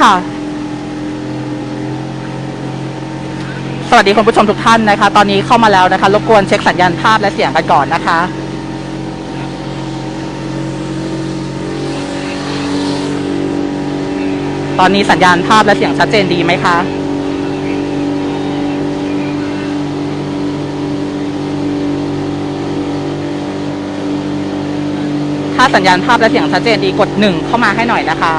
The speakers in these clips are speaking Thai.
ค่ะ สวัสดีคุณผู้ชมทุกท่านนะคะ ตอนนี้เข้ามาแล้วนะคะ รบกวนเช็คสัญญาณภาพและเสียงกันก่อนนะคะตอนนี้สัญญาณภาพและเสียงชัดเจนดีไหมคะ ถ้าสัญญาณภาพและเสียงชัดเจนดีกดหนึ่งเข้ามาให้หน่อยนะคะ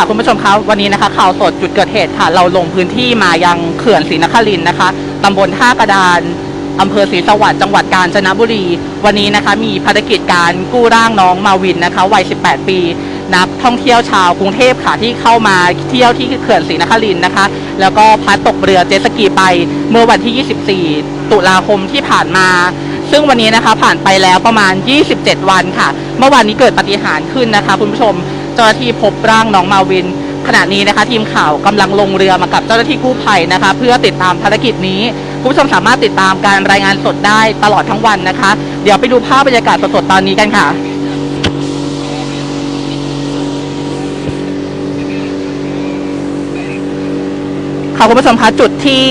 ค่ะคุณผู้ชมคะวันนี้นะคะข่าวสดจุดเกิดเหตุค่ะ เราลงพื้นที่มายังเขื่อนศรีนครินทร์นะคะตำบลท่ากระดานอำเภอศรีสวัสดิ์จังหวัดกาญจนบุรี วันนี้นะคะมีภารกิจการกู้ร่างน้องมาวินนะคะวัย 18 ปี นักท่องเที่ยวชาวกรุงเทพค่ะที่เข้ามาเที่ยวที่เขื่อนศรีนครินทร์นะคะ แล้วก็พลัดตกเรือเจ็ตสกีไปเมื่อวันที่ 24 ตุลาคมที่ผ่านมาซึ่งวันนี้นะคะผ่านไปแล้วประมาณ 27 วันค่ะ เมื่อวานนี้เกิดปาฏิหารย์ขึ้นนะคะ คุณผู้ชม จ้าหน้าที่พบร่างน้องมาวิน ขณะนี้นะคะ ทีมข่าวกำลังลงเรือมากับเจ้าหน้าที่กู้ภัยนะคะ เพื่อติดตามภารกิจนี้คุณผู้ชมสามารถติดตามการรายงานสดได้ตลอดทั้งวันนะคะ เดี๋ยวไปดูภาพบรรยากาศสดๆตอนนี้กันค่ะค่ะคุณผู้ชมคะจุดที่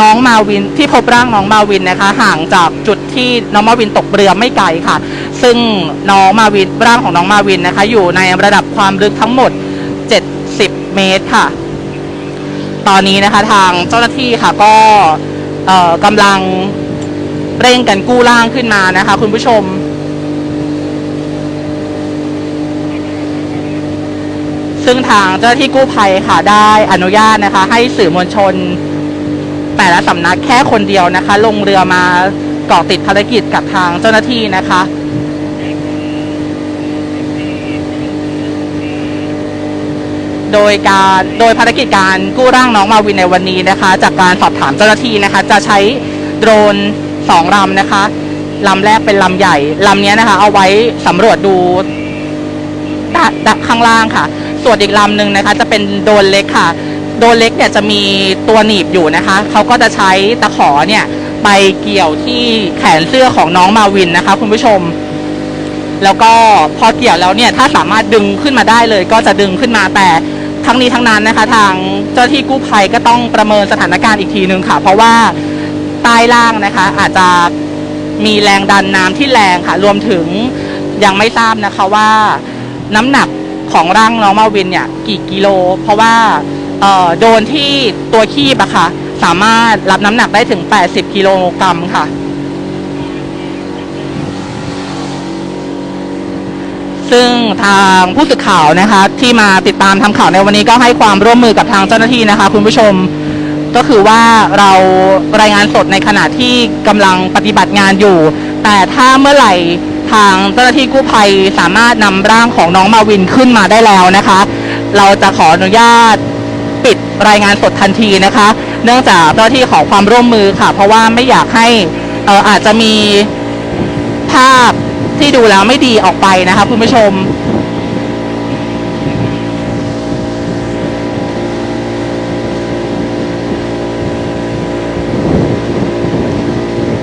น้องมาวินที่พบร่างน้องมาวินนะคะ ห่างจากจุดที่น้องมาวินตกเรือไม่ไกลค่ะ ซึ่งน้องมาวินร่างของน้องมาวินนะคะ อยู่ในระดับความลึกทั้งหมด 70 เมตรค่ะ ตอนนี้นะคะทางเจ้าหน้าที่ค่ะก็กำลังเร่งกันกู้ร่างขึ้นมานะคะ คุณผู้ชมซึ่งทางเจ้าหน้าที่กู้ภัยค่ะได้อนุญาตนะคะ ให้สื่อมวลชน แต่ละสำนักแค่คนเดียวนะคะ ลงเรือมาเกาะติดภารกิจกับทางเจ้าหน้าที่นะคะ โดยการโดยภารกิจการกู้ร่างน้องมาวินในวันนี้นะคะ จากการสอบถามเจ้าหน้าที่นะคะ จะใช้โดรนสองลำนะคะลำแรกเป็นลำใหญ่ลำนี้นะคะ เอาไว้สำรวจดูด้านด้านข้างล่างค่ะ ส่วนอีกลำหนึ่งนะคะ จะเป็นโดรนเล็กค่ะ โดรนเล็กเนี่ยจะมีตัวหนีบอยู่นะคะ เขาก็จะใช้ตะขอเนี่ยไปเกี่ยวที่แขนเสื้อของน้องมาวินนะคะ คุณผู้ชม แล้วก็พอเกี่ยวแล้วเนี่ย ถ้าสามารถดึงขึ้นมาได้เลย ก็จะดึงขึ้นมาแต่ ทั้งนี้ทั้งนั้นนะคะ ทางเจ้าที่กู้ภัยก็ต้องประเมินสถานการณ์อีกทีหนึ่งค่ะ เพราะว่าใต้ล่างนะคะ อาจจะมีแรงดันน้ำที่แรงค่ะ รวมถึงยังไม่ทราบนะคะว่าน้ำหนักของร่างน้องมาวินเนี่ยกี่กิโล เพราะว่าเออโดนที่ตัวคีบอะค่ะสามารถรับน้ำหนักได้ถึง 80 กิโลกรัมค่ะ ซึ่งทางผู้สื่อข่าวนะคะที่มาติดตามทำข่าวในวันนี้ก็ให้ความร่วมมือกับทางเจ้าหน้าที่นะคะ คุณผู้ชมก็คือว่าเรารายงานสดในขณะที่กำลังปฏิบัติงานอยู่ แต่ถ้าเมื่อไหร่ทางเจ้าหน้าที่กู้ภัยสามารถนำร่างของน้องมาวินขึ้นมาได้แล้วนะคะ เราจะขออนุญาตปิดรายงานสดทันทีนะคะ เนื่องจากเจ้าหน้าที่ขอความร่วมมือค่ะ เพราะว่าไม่อยากให้อ่ออาจจะมีภาพ ที่ดูแล้วไม่ดีออกไปนะคะคุณผู้ชม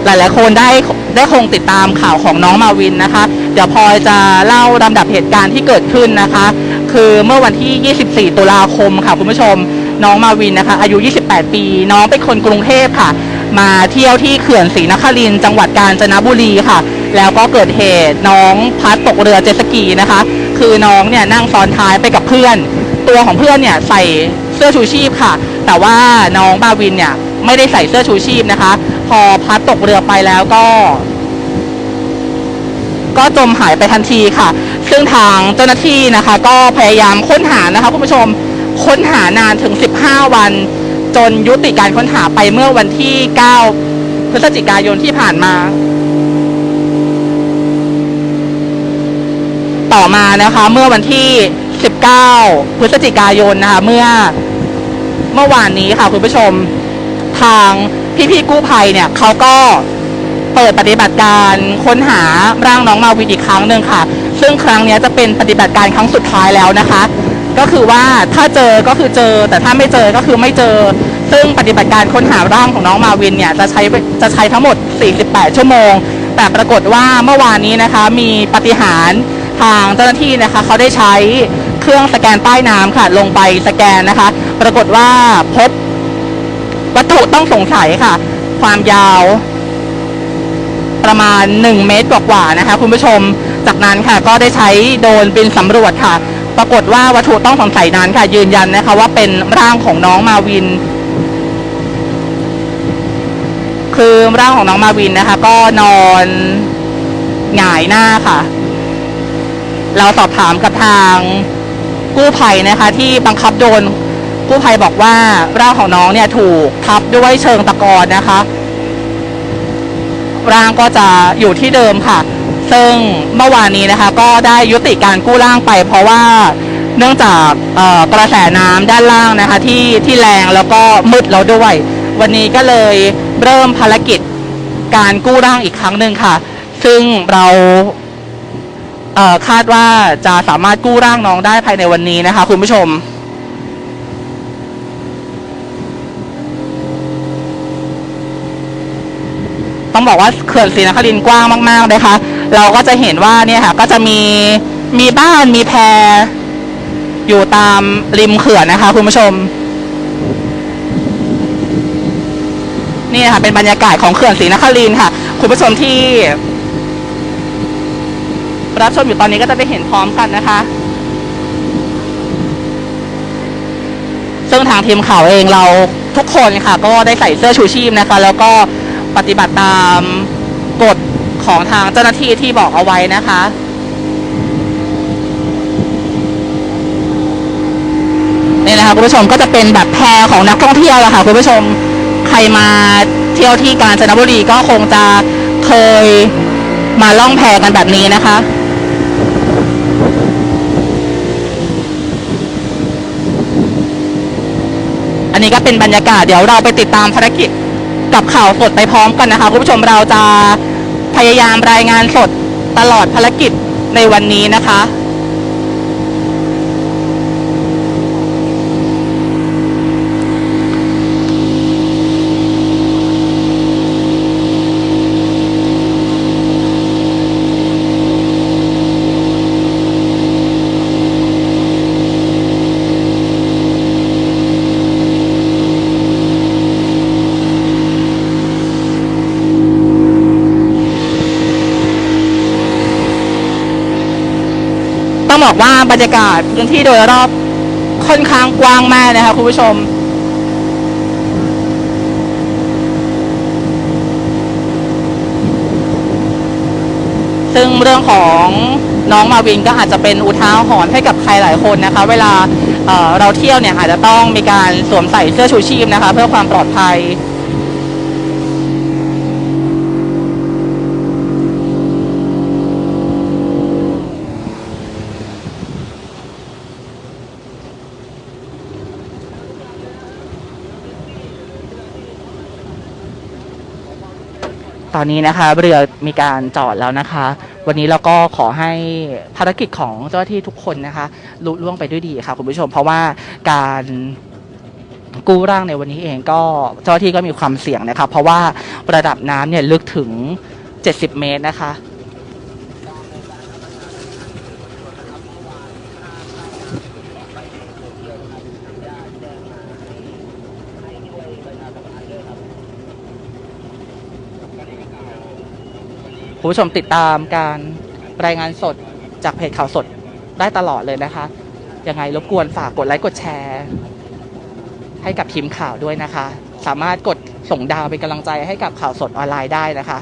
หลายๆคนได้ได้คงติดตามข่าวของน้องมาวินนะคะ เดี๋ยวพลอยจะเล่าลำดับเหตุการณ์ที่เกิดขึ้นนะคะ คือเมื่อวันที่ 24 ตุลาคมค่ะคุณผู้ชม น้องมาวินนะคะ อายุ 28 ปี น้องเป็นคนกรุงเทพค่ะ มาเที่ยวที่เขื่อนศรีนครินทร์จังหวัดกาญจนบุรีค่ะ แล้วก็เกิดเหตุน้องพลัดตกเรือเจสกีนะคะ คือน้องเนี่ยนั่งซ้อนท้ายไปกับเพื่อน ตัวของเพื่อนเนี่ยใส่เสื้อชูชีพค่ะ แต่ว่าน้องมาวินเนี่ยไม่ได้ใส่เสื้อชูชีพนะคะ พอพลัดตกเรือไปแล้วก็ ก็จมหายไปทันทีค่ะ ซึ่งทางเจ้าหน้าที่นะคะ ก็พยายามค้นหานะคะคุณผู้ชมค้นหานานถึง 15 วัน จนยุติการค้นหาไปเมื่อวันที่ 9 พฤศจิกายนที่ผ่านมา ต่อมานะคะ เมื่อวันที่ 19 พฤศจิกายนนะคะ เมื่อเมื่อวานนี้ค่ะคุณผู้ชมทางพี่ๆกู้ภัยเนี่ยเขาก็เปิดปฏิบัติการค้นหาร่างน้องมาวินอีกครั้งหนึ่งค่ะ ซึ่งครั้งนี้จะเป็นปฏิบัติการครั้งสุดท้ายแล้วนะคะ ก็คือว่าถ้าเจอก็คือเจอ แต่ถ้าไม่เจอก็คือไม่เจอ ซึ่งปฏิบัติการค้นหาร่างของน้องมาวินเนี่ยจะใช้จะใช้ทั้งหมด 48 ชั่วโมง แต่ปรากฏว่าเมื่อวานนี้นะคะมีปฏิหาร ทางเจ้าหน้าที่นะคะเขาได้ใช้เครื่องสแกนใต้น้ำค่ะ ลงไปสแกนนะคะ ปรากฏว่าพบวัตถุต้องสงสัยค่ะ ความยาวประมาณ 1 เมตรกว่าๆนะคะ คุณผู้ชมจากนั้นค่ะ ก็ได้ใช้โดรนบินสำรวจค่ะ ปรากฏว่าวัตถุต้องสงสัยนั้นค่ะ ยืนยันนะคะ ว่าเป็นร่างของน้องมาวิน คือร่างของน้องมาวินนะคะ ก็นอนหงายหน้าค่ะ เราสอบถามกับทางกู้ภัยนะคะ ที่บังคับโดนกู้ภัยบอกว่าร่างของน้องเนี่ยถูกทับด้วยเชิงตะกอนนะคะ ร่างก็จะอยู่ที่เดิมค่ะ ซึ่งเมื่อวานนี้นะคะ ก็ได้ยุติการกู้ร่างไป เพราะว่าเนื่องจากกระแสน้ำด้านล่างนะคะ ที่ที่แรงแล้วก็มืดแล้วด้วย วันนี้ก็เลยเริ่มภารกิจการกู้ร่างอีกครั้งหนึ่งค่ะ ซึ่งเรา คาดว่าจะสามารถกู้ร่างน้องได้ภายในวันนี้นะคะคุณผู้ชมต้องบอกว่าเขื่อนศรีนครินกว้างมากๆเลยค่ะเราก็จะเห็นว่าเนี่ยค่ะ ก็จะมีมีบ้านมีแพอยู่ตามริมเขื่อนนะคะ คุณผู้ชม นี่ค่ะเป็นบรรยากาศของเขื่อนศรีนครินค่ะ คุณผู้ชมที่ รับชมอยู่ตอนนี้ก็จะได้เห็นพร้อมกันนะคะ ซึ่งทางทีมข่าวเองเราทุกคนค่ะ ก็ได้ใส่เสื้อชูชีพนะคะ แล้วก็ปฏิบัติตามกฎของทางเจ้าหน้าที่ที่บอกเอาไว้นะคะนี่นะคะคุณผู้ชมก็จะเป็นแบบแพรของนักท่องเที่ยวอะค่ะคุณผู้ชมใครมาเที่ยวที่กาญจนบุรีก็คงจะเคยมาล่องแพกันแบบนี้นะคะ อันนี้ก็เป็นบรรยากาศเดี๋ยวเราไปติดตามภารกิจกับข่าวสดไปพร้อมกันนะคะคุณผู้ชมเราจะพยายามรายงานสดตลอดภารกิจในวันนี้นะคะ ต้อง บอาบรรยากาศพื้นที่โดยรอบค่อนข้างกว้างมากนะคะคุณผู้ชม ซึ่งเรื่องของน้องมาวินก็อาจจะเป็นอุทาหรณ์ให้กับใครหลายคนนะคะ เวลาเเราเที่ยวเนี่ยอาจจะต้องมีการสวมใส่เสื้อชูชีพนะคะ เพื่อความปลอดภัย ตอนนี้นะคะเรือมีการจอดแล้วนะคะ วันนี้เราก็ขอให้ภารกิจของเจ้าหน้าที่ทุกคนนะคะลุล่วงไปด้วยดีค่ะคุณผู้ชม เพราะว่าการกู้ร่างในวันนี้เองก็เจ้าหน้าที่ก็มีความเสี่ยงนะคะเพราะว่าระดับน้ำเนี่ยลึกถึง 70 เมตรนะคะ คุณผู้ชมติดตามการรายงานสดจากเพจข่าวสดได้ตลอดเลยนะคะ ยังไงรบกวนฝากกดไลค์กดแชร์ ให้กับทีมข่าวด้วยนะคะ สามารถกดส่งดาวเป็นกำลังใจให้กับข่าวสดออนไลน์ได้นะคะ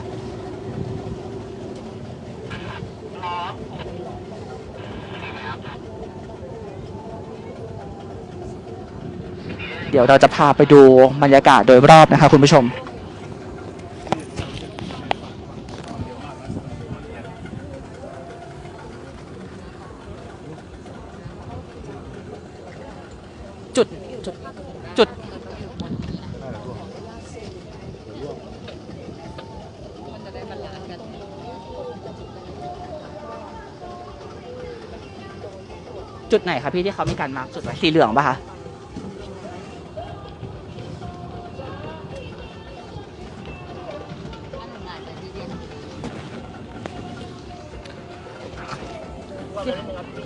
เดี๋ยวเราจะพาไปดูบรรยากาศโดยรอบนะคะคุณผู้ชม จุดจุดจุด จุดไหนคะพี่ที่เขามีการมาร์กจุดไว้สีเหลืองป่ะคะ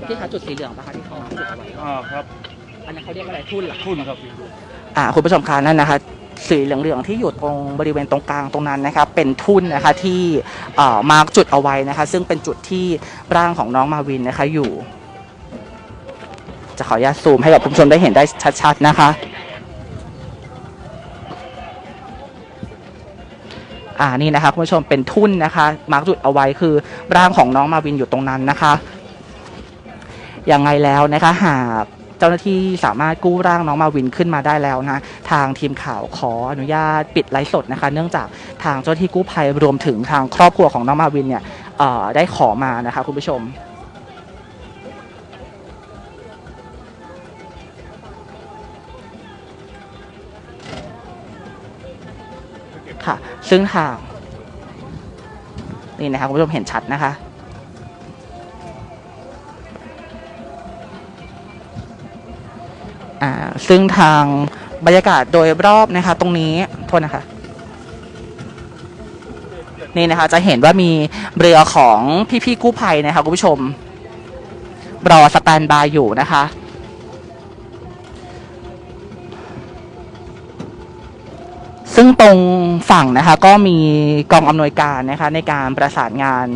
พี่คะจุดสีเหลืองป่ะคะที่เขามาร์คจุดเอาไว้อ่าครับ อันนั้นเขาเรียกว่าอะไรทุ่นเหรอ ทุนครับอ่าคุณผู้ชมคะนั่นนะคะสีเหลืองๆที่อยู่ตรงบริเวณตรงกลางตรงนั้นนะครับเป็นทุ่นนะคะที่เอ่อมาร์กจุดเอาไว้นะคะ ซึ่งเป็นจุดที่ร่างของน้องมาวินนะคะอยู่ จะขออนุญาตซูมให้กับคุณผู้ชมได้เห็นได้ชัด ๆ นะคะอ่านี่นะคะคุณผู้ชมเป็นทุ่นนะคะมาร์กจุดเอาไว้คือร่างของน้องมาวินอยู่ตรงนั้นนะคะยังไงแล้วนะคะหากเจ้าหน้าที่สามารถกู้ร่างน้องมาวินขึ้นมาได้แล้วนะ ทางทีมข่าวขออนุญาตปิดไลฟ์สดนะคะ เนื่องจากทางเจ้าหน้าที่กู้ภัยรวมถึงทางครอบครัวของน้องมาวินเนี่ยได้ขอมานะคะคุณผู้ชม ซึ่งทางนี่นะคะคุณผู้ชมเห็นชัดนะคะ อ่า ซึ่งทางบรรยากาศโดยรอบนะคะ ตรงนี้โทษนะคะ นี่นะคะ จะเห็นว่ามีเรือของพี่ๆกู้ภัยนะคะคุณผู้ชม รอสแตนบายอยู่นะคะ ซึ่งตรงฝั่งนะคะก็มีกองอำนวยการนะคะในการประสานงาน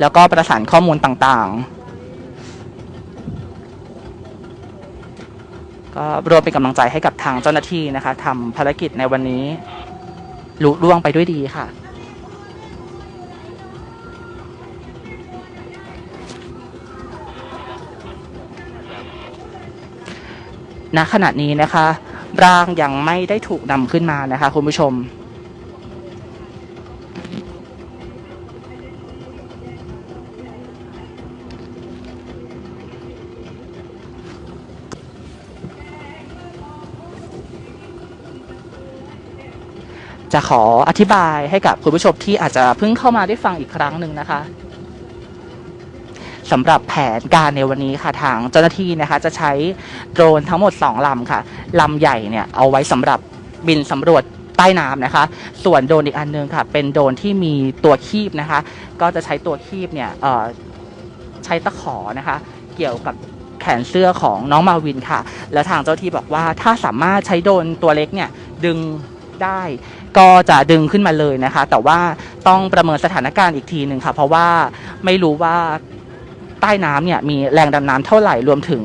แล้วก็ประสานข้อมูลต่างๆ ก็รวมเป็นกำลังใจให้กับทางเจ้าหน้าที่นะคะทำภารกิจในวันนี้ลุล่วงไปด้วยดีค่ะณขณะนี้นะคะ ร่างยังไม่ได้ถูกนำขึ้นมานะคะคุณผู้ชม จะขออธิบายให้กับคุณผู้ชมที่อาจจะเพิ่งเข้ามาได้ฟังอีกครั้งหนึ่งนะคะ สำหรับแผนการในวันนี้ค่ะทางเจ้าหน้าที่นะคะจะใช้โดรนทั้งหมด 2ลำค่ะลำใหญ่เนี่ยเอาไว้สำหรับบินสำรวจใต้น้ำนะคะ ส่วนโดรนอีกอันนึงค่ะ เป็นโดรนที่มีตัวคีบนะคะ ก็จะใช้ตัวคีบเนี่ยใช้ตะขอนะคะ เกี่ยวกับแขนเสื้อของน้องมาวินค่ะ แล้วทางเจ้าที่บอกว่าถ้าสามารถใช้โดรนตัวเล็กเนี่ยดึงได้ก็จะดึงขึ้นมาเลยนะคะ แต่ว่าต้องประเมินสถานการณ์อีกทีหนึ่งค่ะ เพราะว่าไม่รู้ว่า ใต้น้ำเนี่ยมีแรงดำน้ำเท่าไหร่รวมถึง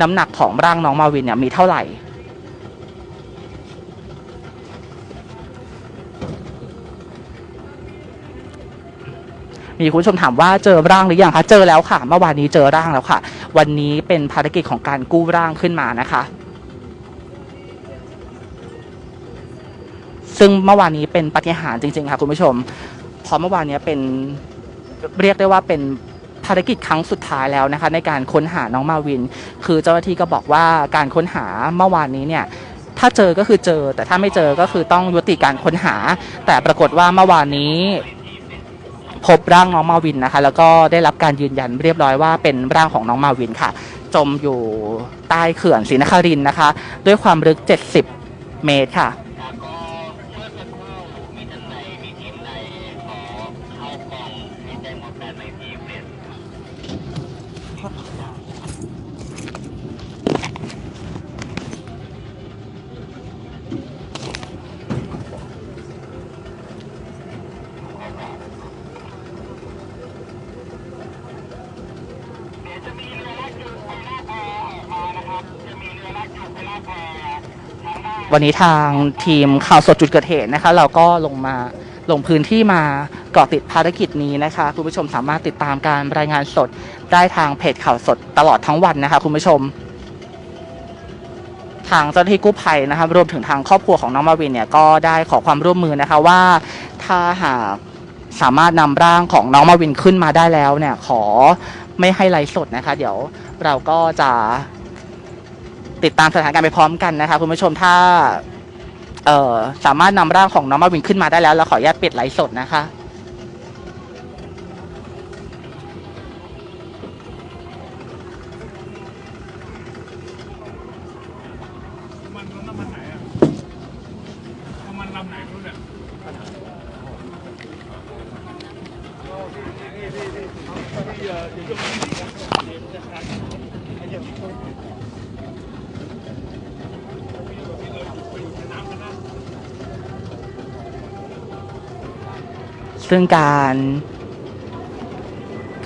น้ำหนักของร่างน้องมาวินเนี่ยมีเท่าไหร่มีคุณผู้ชมถามว่าเจอร่างหรือยังคะ เจอแล้วค่ะ เมื่อวานนี้เจอร่างแล้วค่ะ วันนี้เป็นภารกิจของการกู้ร่างขึ้นมานะคะ ซึ่งเมื่อวานนี้เป็นปฏิหารจริงๆค่ะคุณผู้ชมเพราะเมื่อวานนี้เป็นเรียกได้ว่าเป็นารกิจครั้งสุดท้ายแล้วนะคะ ในการค้นหาน้องมาวิน คือเจ้าหน้าที่ก็บอกว่าการค้นหาเมื่อวานนี้เนี่ยถ้าเจอก็คือเจอ แต่ถ้าไม่เจอก็คือต้องยุติการค้นหา แต่ปรากฏว่าเมื่อวานนี้พบร่างน้องมาวินนะคะ แล้วก็ได้รับการยืนยันเรียบร้อยว่าเป็นร่างของน้องมาวินค่ะ จมอยู่ใต้เขื่อนศรีนครินทร์นะคะ ด้วยความลึก 70 เมตรค่ะ วันนี้ทางทีมข่าวสดจุดเกิดเหตุนะคะ เราก็ลงมาลงพื้นที่มาเกาะติดภารกิจนี้นะคะคุณผู้ชมสามารถติดตามการรายงานสดได้ทางเพจข่าวสดตลอดทั้งวันนะคะคุณผู้ชม ทางเจ้าหน้าที่กู้ภัยนะคะรวมถึงทางครอบครัวของน้องมาวินเนี่ยก็ได้ขอความร่วมมือนะคะว่าถ้าหากสามารถนำร่างของน้องมาวินขึ้นมาได้แล้วเนี่ยขอไม่ให้ไลฟ์สดนะคะ เดี๋ยวเราก็จะ ติดตามสถานการณ์ไปพร้อมกันนะคะคุณผู้ชมถ้า เอ่อ สามารถนำร่างของน้องมาวินขึ้นมาได้แล้วเราขออนุญาตปิดไลฟ์สดนะคะ ซึ่งการ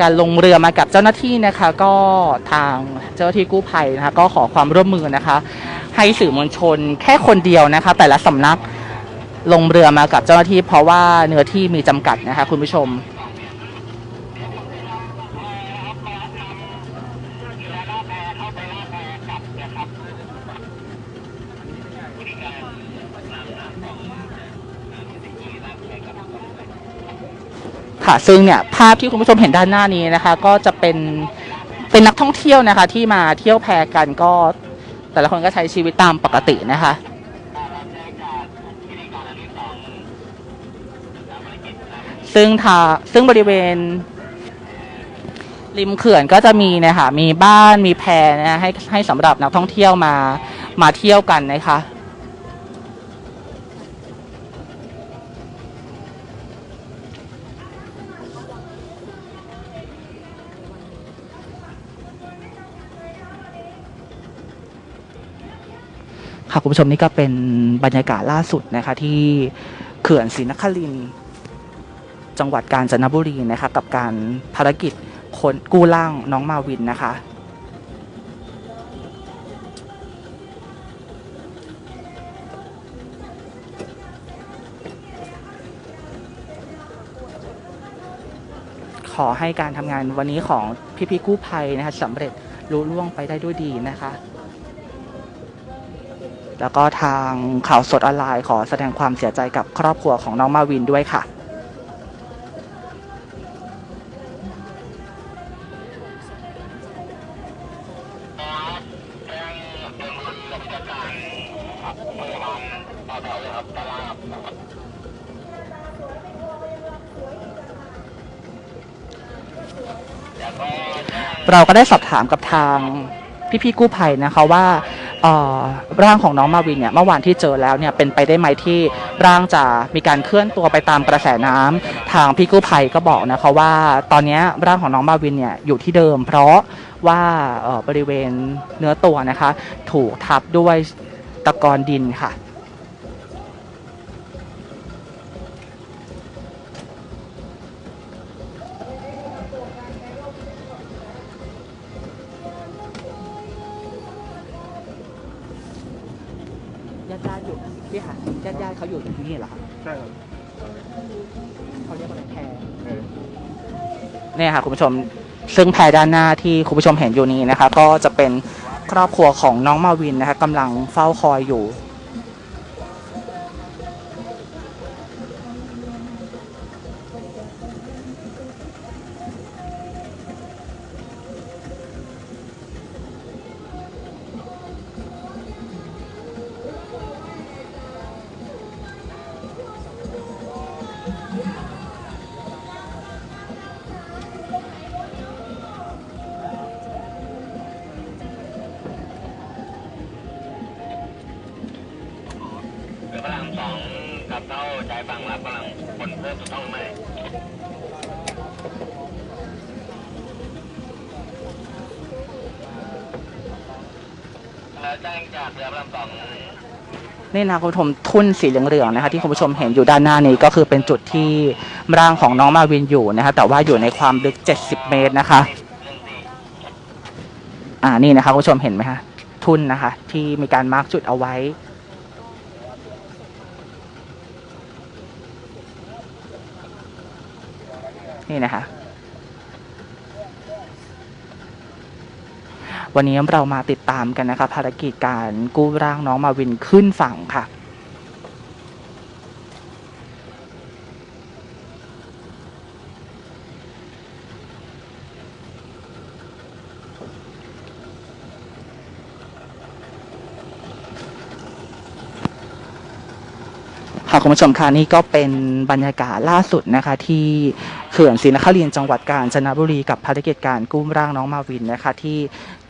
การลงเรือมากับเจ้าหน้าที่นะคะ ก็ทางเจ้าหน้าที่กู้ภัยนะคะ ก็ขอความร่วมมือนะคะ ให้สื่อมวลชนแค่คนเดียวนะคะ แต่ละสำนักลงเรือมากับเจ้าหน้าที่เพราะว่าเนื้อที่มีจำกัดนะคะ คุณผู้ชม ค่ะซึ่งเนี่ยภาพที่คุณผู้ชมเห็นด้านหน้านี้นะคะ ก็จะเป็นเป็นนักท่องเที่ยวนะคะ ที่มาเที่ยวแพกันก็ แต่ละคนก็ใช้ชีวิตตามปกตินะคะซึ่งทาซึ่งบริเวณ ริมเขื่อนก็จะมีนะคะมีบ้านมีแพนะให้ให้สำหรับนักท่องเที่ยวมามาเที่ยวกันนะคะ ค่ะคุณผู้ชมนี่ก็เป็นบรรยากาศล่าสุดนะคะที่เขื่อนศรีนครินจังหวัดกาญจนบุรีนะคะกับการภารกิจคนกู้ร่างน้องมาวินนะคะขอให้การทำงานวันนี้ของพี่ๆกู้ภัยนะคะสำเร็จลุล่วงไปได้ด้วยดีนะคะ แล้วก็ทางข่าวสดออนไลน์ขอแสดงความเสียใจกับครอบครัวของน้องมาวินด้วยค่ะเราก็ได้สอบถามกับทางพี่ๆกู้ภัยนะคะว่า ร่างของน้องมาวินเนี่ยเมื่อวานที่เจอแล้วเนี่ยเป็นไปได้ไหมที่ร่างจะมีการเคลื่อนตัวไปตามกระแสน้ำทางพี่กู้ภัยก็บอกนะคะว่า ตอนนี้ร่างของน้องมาวินเนี่ยอยู่ที่เดิม เพราะว่าบริเวณเนื้อตัวนะคะ ถูกทับด้วยตะกอนดินค่ะ พี่ค่ะญาติญาติเขาอยู่ที่นี่เหรอคะใช่ครับเขาเรียกว่าอะไรแพรเออเนี่ยค่ะคุณผู้ชมซึ่งแพรด้านหน้าที่คุณผู้ชมเห็นอยู่นี้นะคะ ก็จะเป็นครอบครัวของน้องมาวินนะคะกำลังเฝ้าคอยอยู่ นี่นะคุณผู้ชมทุ่นสีเหลืองๆนะคะที่คุณผู้ชมเห็นอยู่ด้านหน้านี้ก็คือเป็นจุดที่ร่างของน้องมาวินอยู่นะคะแต่ว่าอยู่ในความลึก 70 เมตรนะคะอ่านี่นะคะคุณผู้ชมเห็นไหมคะทุ่นนะคะ ที่มีการมาร์กจุดเอาไว้นี่นะคะ วันนี้เรามาติดตามกันนะคะภารกิจการกู้ร่างน้องมาวินขึ้นฝั่งค่ะ ค่ะคุณผู้ชมค่ะนี่ก็เป็นบรรยากาศล่าสุดนะคะ ที่เขื่อนศรีนครินทร์จังหวัดกาญจนบุรีกับภารกิจการกู้ร่างน้องมาวินนะคะ ที่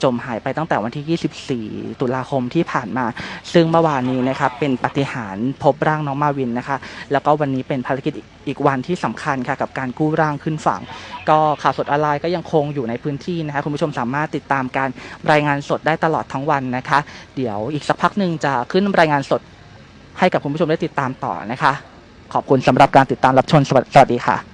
จมหายไปตั้งแต่วันที่ 24 ตุลาคมที่ผ่านมา ซึ่งเมื่อวานนี้นะครับเป็นปฏิหารพบร่างน้องมาวินนะคะ แล้วก็วันนี้เป็นภารกิจอีกวันที่สำคัญค่ะกับการกู้ร่างขึ้นฝั่ง ก็ข่าวสดออนไลน์ก็ยังคงอยู่ในพื้นที่นะคะคุณผู้ชมสามารถติดตามการรายงานสดได้ตลอดทั้งวันนะคะ เดี๋ยวอีกสักพักหนึ่งจะขึ้นรายงานสด ให้กับคุณผู้ชมได้ติดตามต่อนะคะ ขอบคุณสำหรับการติดตามรับชมสวัสสวัสดีค่ะ